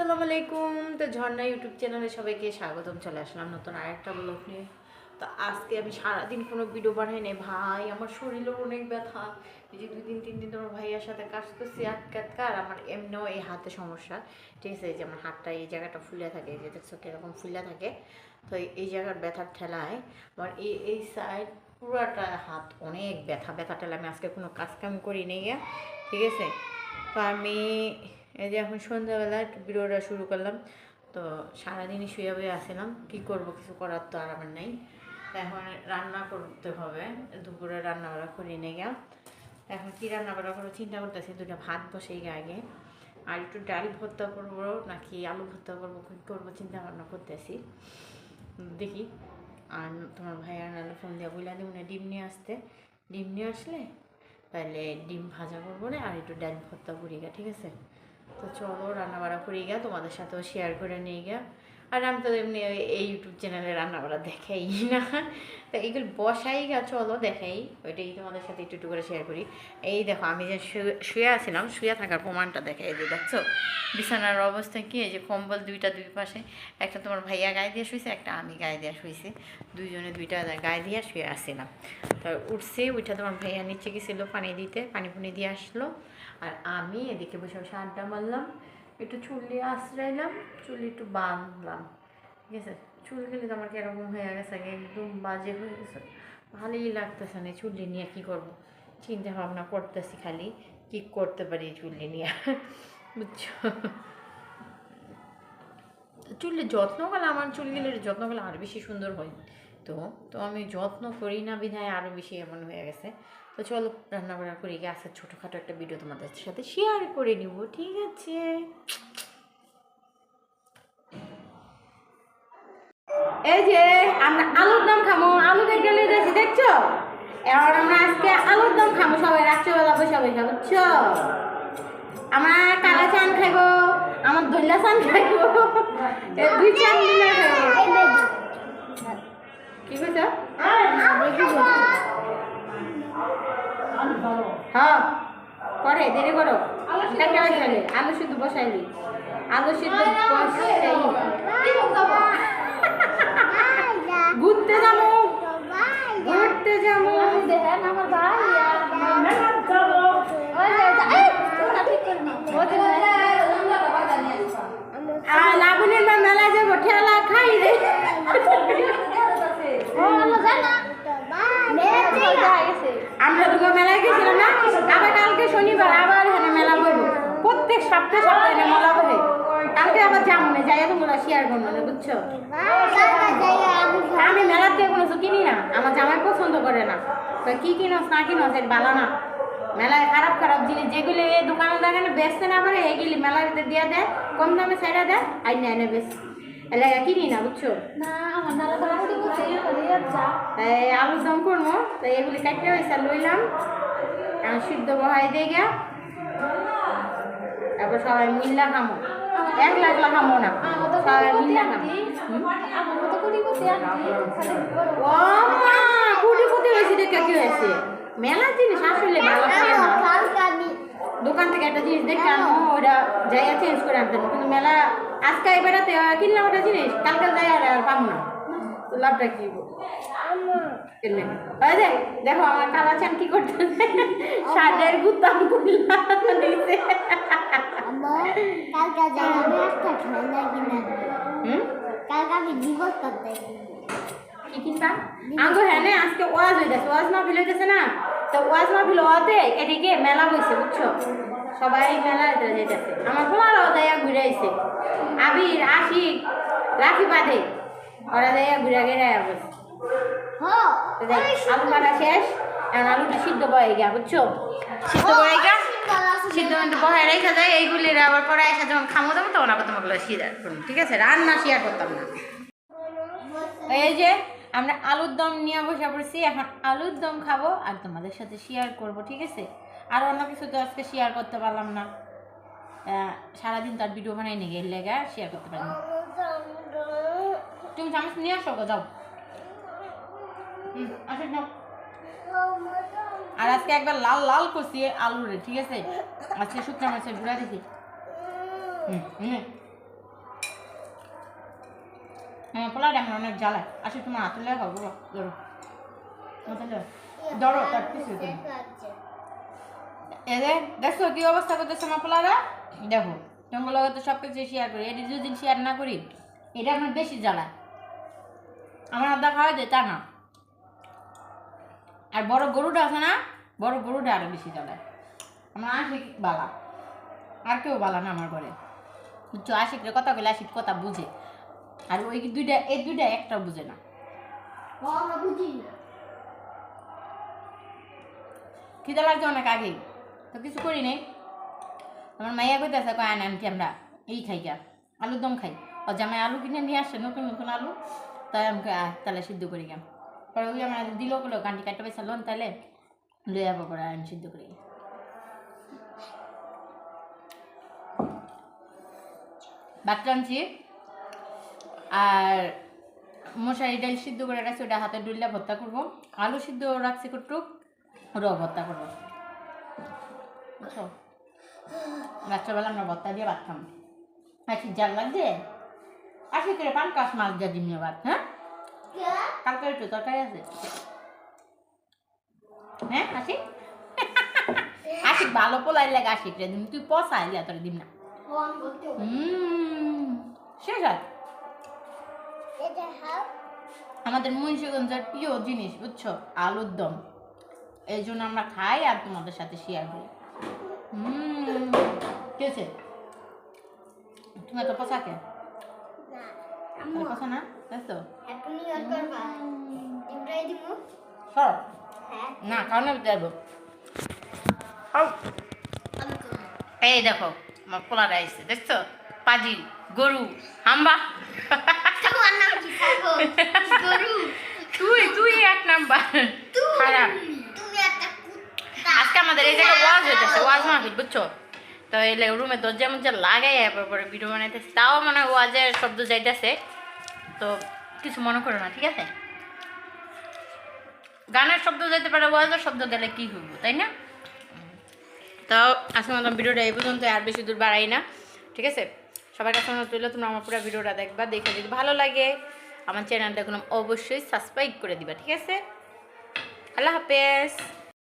আসসালামু আলাইকুম। তো ঝর্ণা ইউটিউব চ্যানেলে সবাইকে স্বাগতম, চলে আসলাম নতুন আরেকটা ব্লগ নিয়ে। তো আজকে আমি সারাদিন কোনো ভিডিও বানাই নাই। ভাই, আমার শরীরের অনেক ব্যথা। এই যে দুই দিন, তিন দিন তোমার ভাইয়ার সাথে কাজ করছি আটকাটকা আর আমার এমনিও এই হাতে সমস্যা। ঠিক আছে যে আমার হাতটা এই জায়গাটা ফুলে থাকে যে দেখছ কীরকম ফুলে থাকে। তো এই- জায়গার ব্যথার ঠেলায় আমার এই এই সাইড পুরাটা হাত অনেক ব্যথা। ব্যথা ঠেলা আমি আজকে কোনো কাজ কাম করি নেই ঠিক আছে? তো আমি এই যে এখন সন্ধ্যাবেলা ভিডিওটা শুরু করলাম, তো সারাদিনই শুয়ে বয়ে আসছিলাম কী করব, কিছু করার তো আর আমার নেই। এখন রান্না করতে হবে। দুপুরে রান্না বাড়া করি নিয়ে গিয়া এখন কী রান্না বাড়া করব চিন্তা করতেছি দুটো ভাত বসেই গে আগে। আর একটু ডাল ভর্তা করব, নাকি আলু ভর্তা করব, কী করব চিন্তা ভাবনা করতেছি। দেখি। আর তোমার ভাইয়া নাহলে ফোন দিয়ে বইলা দিব না ডিম নিয়ে আসতে। ডিম নিয়ে আসলে তাহলে ডিম ভাজা করব না, আর একটু ডাল ভর্তা করি গা, ঠিক আছে? তো চলো রান্না বাড়া করি গা তোমাদের সাথেও শেয়ার করে নিয়ে গা আর আমি তো এমনি এই ইউটিউব চ্যানেলে রান্না বাড়া দেখাই না। তো এইগুলো বসাই গা চলো দেখাই, ওইটাই তোমাদের সাথে একটু একটু করে শেয়ার করি। এই দেখো, আমি যে শুয়ে- আছিলাম, শুয়ে থাকার প্রমাণটা দেখে এই যে দেখছ? বিছানার অবস্থা কি, এই যে কম্বল দুইটা দুই পাশে, একটা তোমার ভাইয়া গায়ে দিয়ে শুয়েছে একটা আমি গায়ে দিয়ে শুয়েছি দুইজনে দুইটা গায়ে দিয়ে শুয়ে আসছিলাম তো উঠছে, উঠে তোমার ভাইয়া নিচে গেছিল পানি দিতে পানি পুনি দিয়ে আসলো। আর আমি এদিকে বসে বসে আড্ডা মারলাম, একটু চুলি আশ্রাইলাম, চুলি একটু বাঁধলাম, ঠিক আছে? চুল গেলে তো আমার কীরকম হয়ে গেছে? একদম বাজে হয়ে গেছে। ভালোই লাগতেছে না চুল্লি নিয়ে কী করব? চিন্তা ভাবনা করতেছি খালি, কি করতে পারি চুল্লি নিয়ে? বুঝছ? চুলের যত্ন করলে আমার চুলগুলির যত্ন করলে আরও বেশি সুন্দর হয়। তো তো আমি যত্ন করি না বিধায় আরও বেশি এমন হয়ে গেছে। তো চলো রান্না বান্না করে গিয়ে আসার ছোটোখাটো একটা ভিডিও তোমাদের সাথে শেয়ার করে নিব, ঠিক আছে? এই যে আমরা আলুর দম খামো। আলু কেটে নিয়ে যাচ্ছি, দেখছ? এবার আমরা আজকে আলুর দম খামো সবাই, রাত্রেবেলা বসে বসে, বুঝছ? আমরা কালা চান খাইবো, আমার দইলা চান খাইবো দুই চান খাইবো কি কইছো হ্যাঁ করে দেরি করো কেটে বসাইলি আলু শুধু বসাইলি আলু শুধু বসাইলি ঘুরতে যাব ঘুরতে যাব আর লাবণীর মা মেলা যাব ঠেলা খাই রে আমরা দুটো মেলায় গেছিলাম না আবার কালকে শনিবার আবার এখানে মেলা বইব প্রত্যেক সপ্তাহে সপ্তাহে এখানে মেলা বহে কালকে আবার যাব না যাই শেয়ার করব বুঝছ? আমি মেলার থেকে কোনো কিনি না আমার জামাই পছন্দ করে না। তো কি কিনোস না কিনোস এর ভালো না। মেলায় খারাপ খারাপ জিনিস যেগুলি এই দোকানে দোকানে বেচতে না পারে এগুলি মেলাতে দিয়ে দেয় কম দামে ছাইড়া দেয় আই না এনে বেশ। এলাকা কিনি না বুঝছ? আলুর দম করব তাই এগুলি কাটতে হয়েছে লইলাম। এখন সিদ্ধ বহাই দিয়ে গিয়া তারপর সবাই মিল্লা খামো। এক লাখ খামো না। সবাই মিল্লা ও মা কুড়ি কুটি হয়েছে দেখে কি হয়েছে মেলা জিনিস আসলে দোকান থেকে একটা জিনিস দেখে আনো ওটা চেঞ্জ করে আনতে কিন্তু মেলা আজকে বেড়াতে কিনলাম ওটা জিনিস কালকে যাই আর পাবো না লাভটা কি দেখ আমার কালা চান কি করতেছে সাদের গুতাম করলাম কি কিনবা আঙ্গো হ্যাঁ নে, আজকে ওয়াজ হইতেছে ওয়াজ মাহফিল হইতেছে না? তো ওয়াজ মাহফিল হতে এদিকে মেলা বইছে বুঝছ? সবাই মেলা যেতেছে আমার পোলারাও যাইয়া ঘুরে আইছে। আবির আশিক রাখি বাদে ওরা যাইয়া ঘুরে গেড়ে বসে আলু কাটা শেষ এখন আলুটা সিদ্ধ বয়ে গিয়া বুঝছ? সিদ্ধ বয়ে গিয়া সিদ্ধ মধ্যে রেখে যায় আবার পরে এসে যখন খামো দেবো তখন আবার তোমাকে ঠিক আছে? রান্না শেয়ার করতাম না। এই যে আমরা আলুর দম নিয়ে বসে পড়ছি। এখন আলুর দম খাব আর তোমাদের সাথে শেয়ার করব ঠিক আছে? আর অন্য কিছু তো আজকে শেয়ার করতে পারলাম না। সারাদিন তার ভিডিও বানাই নিয়ে গেলে শেয়ার করতে পারলাম তুমি চামচ নিয়ে আসো গো, যাও। আসো আর আজকে একবার লাল লাল করছি আলুরে ঠিক আছে? আজকে শুকনো মাছের গুঁড়া দিছি। হুম হুম। আমার পোলাটা আমার অনেক জ্বালায়। আসে, তোমার হাতে লেখা ধরো। ধরো, তার কিছু এদের দেখো কি অবস্থা করতেছে আমার পোলারা? দেখো, তোমার লগে তো সব কিছু শেয়ার করি। এটি দুদিন শেয়ার না করি, এটা আমার বেশি জ্বালায়। আমার আদা খাওয়া যায় তা না। আর বড় গরুটা আছে না, বড় গরুটা আরও বেশি জ্বালায়। আমার আশিক বালা। আর কেউ বালা না আমার ঘরে। বুঝছ? আশিকরে কথা বলে আশিক কথা বুঝে। আর ওই দুইটা এই দুইটা একটা বুঝে না। খিদে লাগছে অনেক আগে তো কিছু করি নেই। আমার মাইয়া কইতেছে কয় আন আনছি আমরা। এই খাই গা আলুর দম খাই। ও জামাই আলু কিনে নিয়ে আসছে নতুন নতুন আলু। তাই আমাকে তাহলে সিদ্ধ করি গা পরে ওই আমার দিল বলো কান্টি কাটতে পয়সা লোন তাহলে? লয়ে যাব পরে আমি সিদ্ধ করি। ভাত রাঁধছি আর মশারি ডাল সিদ্ধ করে রাখছি ওটা হাতে ডুললে ভর্তা করব। আলু সিদ্ধ রাখছি একটু ওটাও ভর্তা করব। বুঝছ? রাত্রেবেলা আমরা ভর্তা দিয়ে ভাত খাম আছি জাল লাগছে? আসি করে পান কাশ মাছ দিয়ে দিমনি ভাত হ্যাঁ? কালকে একটু তরকারি আছে? হ্যাঁ আসি আসি ভালো পোলাই লাগে আসি রে দিম। তুই পচা আইলে তোর দিম না। হুম শেষ আর আমাদের মুন্সিগঞ্জের প্রিয় জিনিস বুঝছ? আলুর দম। এই জন্য আমরা খাই আর তোমাদের সাথে শেয়ার করি। হুম কেছে তুমি তো পছা না তাই তো? সর। না কারণে যাব এই দেখো আমার পোলার আইসে দেখছ? পাজি গরু হাম্বা। তুই তুই এক নাম্বার। খারাপ। আজকে আমাদের এই জায়গায় ওয়াজ হইতেছে ওয়াজ মাহফিল বুঝছ? তো রুমে দরজা মধ্যে লাগাই পরে ভিডিও বানাইতেছে। তাও মানে ওয়াজের শব্দ যাইতেছে। তো কিছু মনে করো না ঠিক আছে? গানের শব্দ যাইতে পারে ওয়াজের শব্দ গেলে কি হইব তাই না? তো আজকে মতো ভিডিওটা এই পর্যন্ত আর বেশি দূর বাড়াই না ঠিক আছে? সবার কাছে অনুরোধ তোমরা আমার পুরো ভিডিওটা দেখবা দেখে যদি ভালো লাগে আমার চ্যানেলটা কোনো অবশ্যই সাবস্ক্রাইব করে দিবা ঠিক আছে? আল্লাহ হাফেজ!